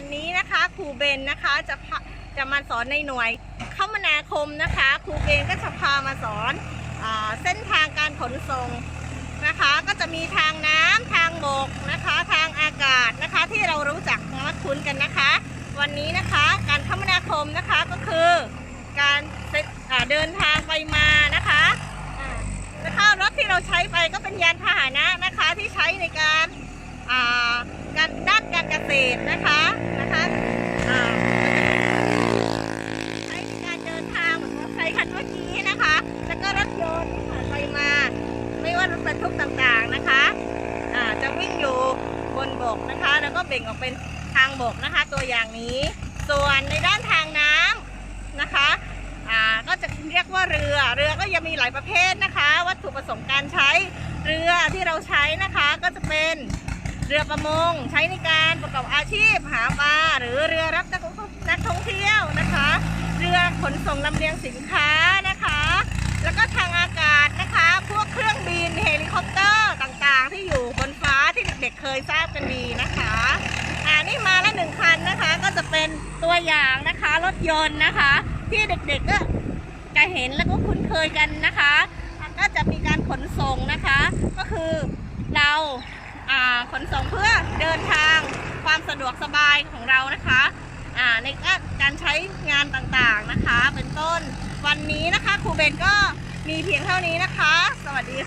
วันนี้นะคะครูเบนนะคะจะจะมาสอนในหน่วยคมนาคมนะคะครูเบนก็จะพามาสอนอเส้นทางการขนส่งนะคะ ก็จะมีทางน้ำทางบกนะคะ ทางอากาศนะคะที่เรารู้จักและคุ้นกันนะคะ วันนี้นะคะการคมนาคมนะคะก็คือการเดินทางไปมานะคะนะคะรถที่เราใช้ไปก็เป็นยานพาหนะนะคะที่ใช้ในการการด้านการเกษตรนนะคะอ่าใช้ในการเดินทางเหมือนมอเตอร์ไซค์คันเมื่อกี้นะคะ แล้วก็รถยนต์ที่ผ่านไปมา ไม่ว่ารถบรรทุกต่างๆนะคะอ่าจะวิ่งอยู่บนบกนะคะ แล้วก็เบ่งออกเป็นทางบกนะคะ ตัวอย่างนี้ ส่วนในด้านทางน้ำนะคะอ่าก็จะเรียกว่าเรือ เรือก็ยังมีหลายประเภทนะคะ วัตถุประสงค์การใช้เรือที่เราใช้นะคะ ก็จะเป็นเรือประมง ใช้ในการประกอบอาชีพหาปลาหรือเรือรับนักท่องเที่ยวนะคะ ขนส่งลำเลียงสินค้านะคะ แล้วก็ทางอากาศนะคะ พวกเครื่องบินเฮลิคอปเตอร์ต่างๆ ที่อยู่บนฟ้าที่เด็กๆเคยทราบกันดีนะคะอ่านี่มาล้วหนึ่งคันนะคะ ก็จะเป็นตัวอย่างนะคะรถยนต์นะคะ ที่เด็กๆก็จะเห็นแล้วก็คุ้นเคยกันนะคะ ก็จะมีการขนส่งนะคะ ก็คือเราขนส่งเพื่อเดินทางความสะดวกสบายของเรานะคะ ในการใช้งานต่างๆนะคะ เป็นต้นวันนี้นะคะครูเบนก็มีเพียงเท่านี้นะคะ สวัสดี